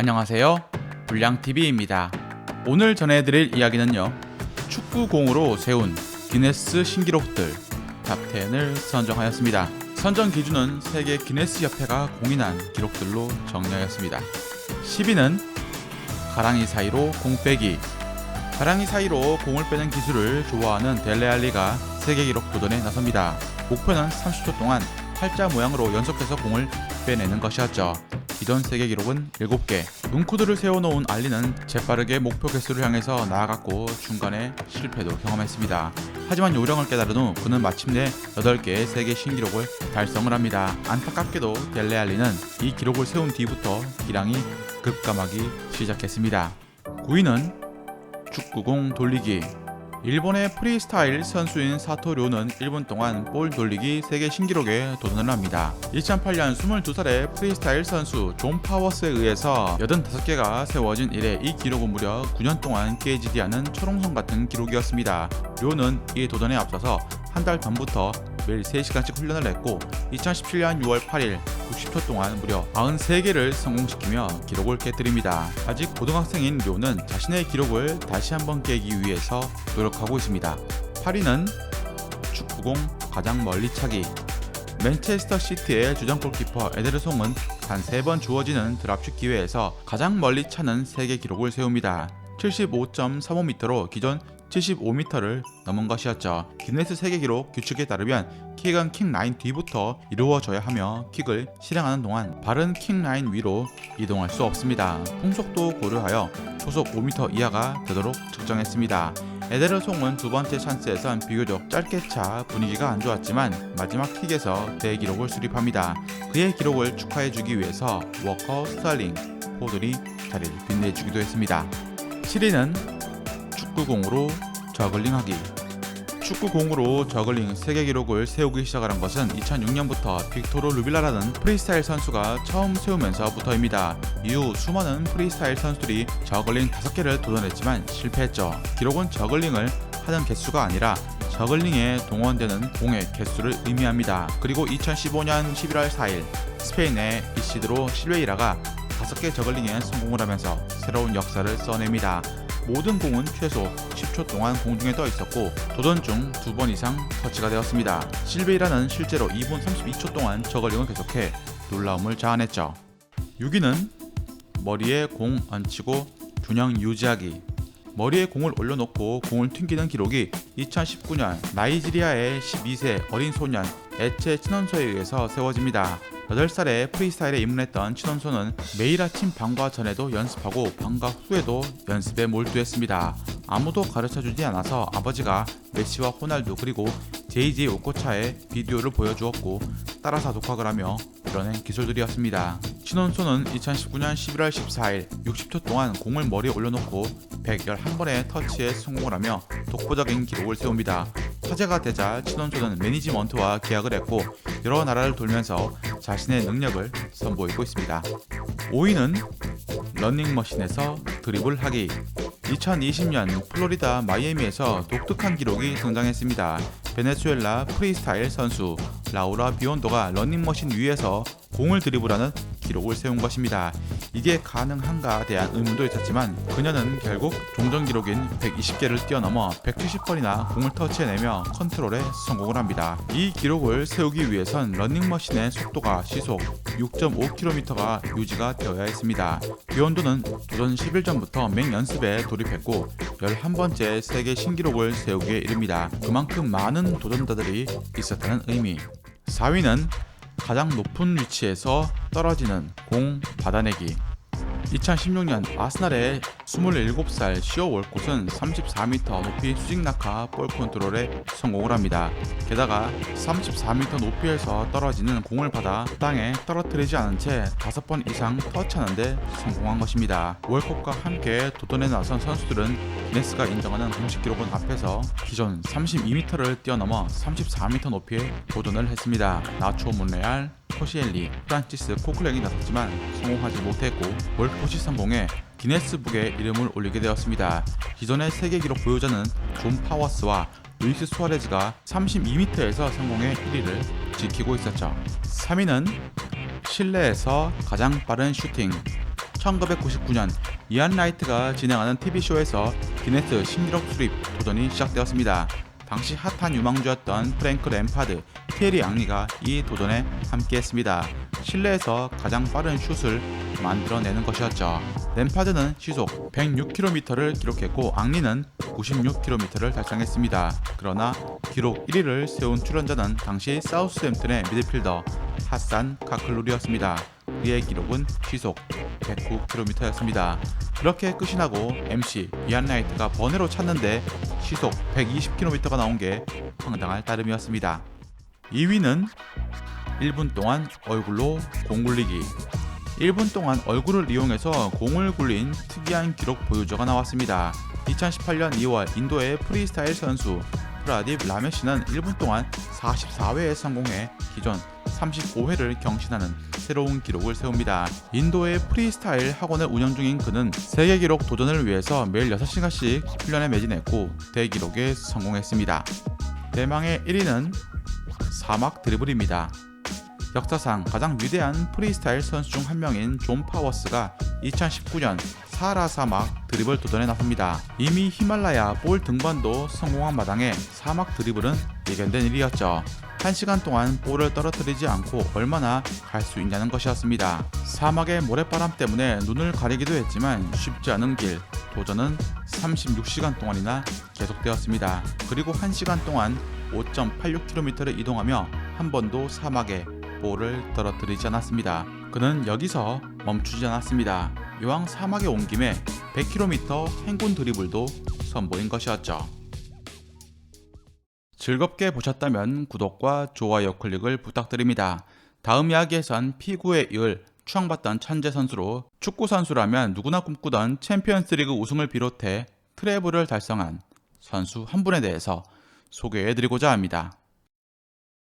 안녕하세요. 불량TV입니다. 오늘 전해드릴 이야기는요. 축구공으로 세운 기네스 신기록들 탑10을 선정하였습니다. 선정 기준은 세계 기네스 협회가 공인한 기록들로 정리하였습니다. 10위는 가랑이 사이로 공 빼기 가랑이 사이로 공을 빼는 기술을 좋아하는 델레알리가 세계 기록 도전에 나섭니다. 목표는 30초 동안 팔자 모양으로 연속해서 공을 빼내는 것이었죠. 기존 세계 기록은 7개. 눈코드를 세워놓은 알리는 재빠르게 목표 개수를 향해서 나아갔고 중간에 실패도 경험했습니다. 하지만 요령을 깨달은 후 그는 마침내 8개의 세계 신기록을 달성을 합니다. 안타깝게도 델레 알리는 이 기록을 세운 뒤부터 기량이 급감하기 시작했습니다. 9위는 축구공 돌리기 일본의 프리스타일 선수인 사토료는 1분 동안 볼 돌리기 세계 신기록에 도전을 합니다. 2008년 22살의 프리스타일 선수 존 파워스에 의해서 85개가 세워진 이래 이 기록은 무려 9년 동안 깨지지 않은 초롱성 같은 기록이었습니다. 료는 이 도전에 앞서서 한 달 전부터 매일 3시간씩 훈련을 했고 2017년 6월 8일 60초 동안 무려 93개를 성공시키며 기록을 깨뜨립니다. 아직 고등학생인 료는 자신의 기록을 다시 한번 깨기 위해서 노력하고 있습니다. 8위는 축구공 가장 멀리 차기 맨체스터 시티의 주전 골키퍼 에데르송은 단 3번 주어지는 드랍슛 기회에서 가장 멀리 차는 세계 기록을 세웁니다. 75.35m로 기존 75m를 넘은 것이었죠. 기네스 세계 기록 규칙에 따르면 킥은 킥 라인 뒤부터 이루어져야 하며 킥을 실행하는 동안 발은 킥 라인 위로 이동할 수 없습니다. 풍속도 고려하여 초속 5m 이하가 되도록 측정했습니다. 에데르송은 두 번째 찬스에선 비교적 짧게 차 분위기가 안 좋았지만 마지막 킥에서 대기록을 수립합니다. 그의 기록을 축하해주기 위해서 워커, 스탈링, 포들이 자리를 빛내주기도 했습니다. 7위는 축구공으로 저글링하기 축구공으로 저글링 세계 기록을 세우기 시작한 것은 2006년부터 빅토르 루빌라라는 프리스타일 선수가 처음 세우면서부터입니다. 이후 수많은 프리스타일 선수들이 저글링 5개를 도전했지만 실패했죠. 기록은 저글링을 하는 개수가 아니라 저글링에 동원되는 공의 개수를 의미합니다. 그리고 2015년 11월 4일 스페인의 이시드로 실웨이라가 5개 저글링에 성공을 하면서 새로운 역사를 써냅니다. 모든 공은 최소 10초 동안 공중에 떠 있었고 도전 중 두 번 이상 터치가 되었습니다. 실베이라는 실제로 2분 32초 동안 저글링을 계속해 놀라움을 자아냈죠. 6위는 머리에 공 얹히고 균형 유지하기 머리에 공을 올려놓고 공을 튕기는 기록이 2019년 나이지리아의 12세 어린 소년 에체 친원소에 의해서 세워집니다. 8살에 프리스타일에 입문했던 친원소는 매일 아침 방과 전에도 연습하고 방과 후에도 연습에 몰두했습니다. 아무도 가르쳐주지 않아서 아버지가 메시와 호날두 그리고 JJ 오코차의 비디오를 보여주었고 따라서 독학을 하며 이뤄낸 기술들이었습니다. 친원소는 2019년 11월 14일 60초 동안 공을 머리에 올려놓고 111번의 터치에 성공을 하며 독보적인 기록을 세웁니다. 화제가 되자 친원소는 매니지먼트와 계약을 했고 여러 나라를 돌면서 자신의 능력을 선보이고 있습니다. 5위는 런닝머신에서 드리블 하기 2020년 플로리다 마이애미에서 독특한 기록이 등장했습니다. 베네수엘라 프리스타일 선수 라우라 비온도가 런닝머신 위에서 공을 드리블하는 기록을 세운 것입니다. 이게 가능한가 대한 의문도 있었지만 그녀는 결국 종전 기록인 120개를 뛰어넘어 170번이나 공을 터치해내며 컨트롤에 성공을 합니다. 이 기록을 세우기 위해선 런닝머신의 속도가 시속 6.5km가 유지가 되어야 했습니다. 비온도는 도전 10일 전부터 맹연습에 돌입했고 11번째 세계 신기록을 세우기에 이릅니다. 그만큼 많은 도전자들이 있었다는 의미. 4위는 가장 높은 위치에서 떨어지는 공 받아내기. 2016년 아스날의 27살 시어 월콧은 34m 높이 수직 낙하 볼 컨트롤에 성공을 합니다. 게다가 34m 높이에서 떨어지는 공을 받아 땅에 떨어뜨리지 않은 채 5번 이상 터치하는데 성공한 것입니다. 월컵과 함께 도전에 나선 선수들은 기네스가 인정하는 공식 기록은 앞에서 기존 32m를 뛰어넘어 34m 높이에 도전을 했습니다. 나초 몬레알, 코시엘리, 프란치스 코클랭이 나섰지만 성공하지 못했고 월포시 성공에 기네스북에 이름을 올리게 되었습니다. 기존의 세계 기록 보유자는 존 파워스와 루이스 수아레즈가 32m에서 성공해 1위를 지키고 있었죠. 3위는 실내에서 가장 빠른 슈팅 1999년 이안 라이트가 진행하는 TV쇼에서 기네스 신기록 수립 도전이 시작되었습니다. 당시 핫한 유망주였던 프랭크 램파드, 티에리 앙리가 이 도전에 함께했습니다. 실내에서 가장 빠른 슛을 만들어내는 것이었죠. 램파드는 시속 106km를 기록했고 앙리는 96km를 달성했습니다. 그러나 기록 1위를 세운 출연자는 당시 사우스햄튼의 미드필더 하산 카클룰이었습니다. 그의 기록은 시속 109km였습니다. 그렇게 끝이 나고 MC 이안 라이트가 번외로 찾는데 시속 120km가 나온 게 황당할 따름이었습니다. 2위는 1분 동안 얼굴로 공 굴리기 1분 동안 얼굴을 이용해서 공을 굴린 특이한 기록 보유자가 나왔습니다. 2018년 2월 인도의 프리스타일 선수 프라딥 라메시는 1분 동안 44회에 성공해 기존 35회를 경신하는 새로운 기록을 세웁니다. 인도의 프리스타일 학원을 운영 중인 그는 세계 기록 도전을 위해서 매일 6시간씩 훈련에 매진했고 대기록에 성공했습니다. 대망의 1위는 사막 드리블입니다. 역사상 가장 위대한 프리스타일 선수 중 한 명인 존 파워스가 2019년 사하라 사막 드리블 도전에 나섭니다. 이미 히말라야 볼 등반도 성공한 마당에 사막 드리블은 예견된 일이었죠. 1시간 동안 볼을 떨어뜨리지 않고 얼마나 갈 수 있냐는 것이었습니다. 사막의 모래바람 때문에 눈을 가리기도 했지만 쉽지 않은 길, 도전은 36시간 동안이나 계속되었습니다. 그리고 1시간 동안 5.86km를 이동하며 한 번도 사막에 볼을 떨어뜨리지 않았습니다. 그는 여기서 멈추지 않았습니다. 이왕 사막에 온 김에 100km 행군 드리블도 선보인 것이었죠. 즐겁게 보셨다면 구독과 좋아요 클릭을 부탁드립니다. 다음 이야기에선 피구에 이을 추앙받던 천재 선수로 축구 선수라면 누구나 꿈꾸던 챔피언스리그 우승을 비롯해 트래블을 달성한 선수 한 분에 대해서 소개해드리고자 합니다.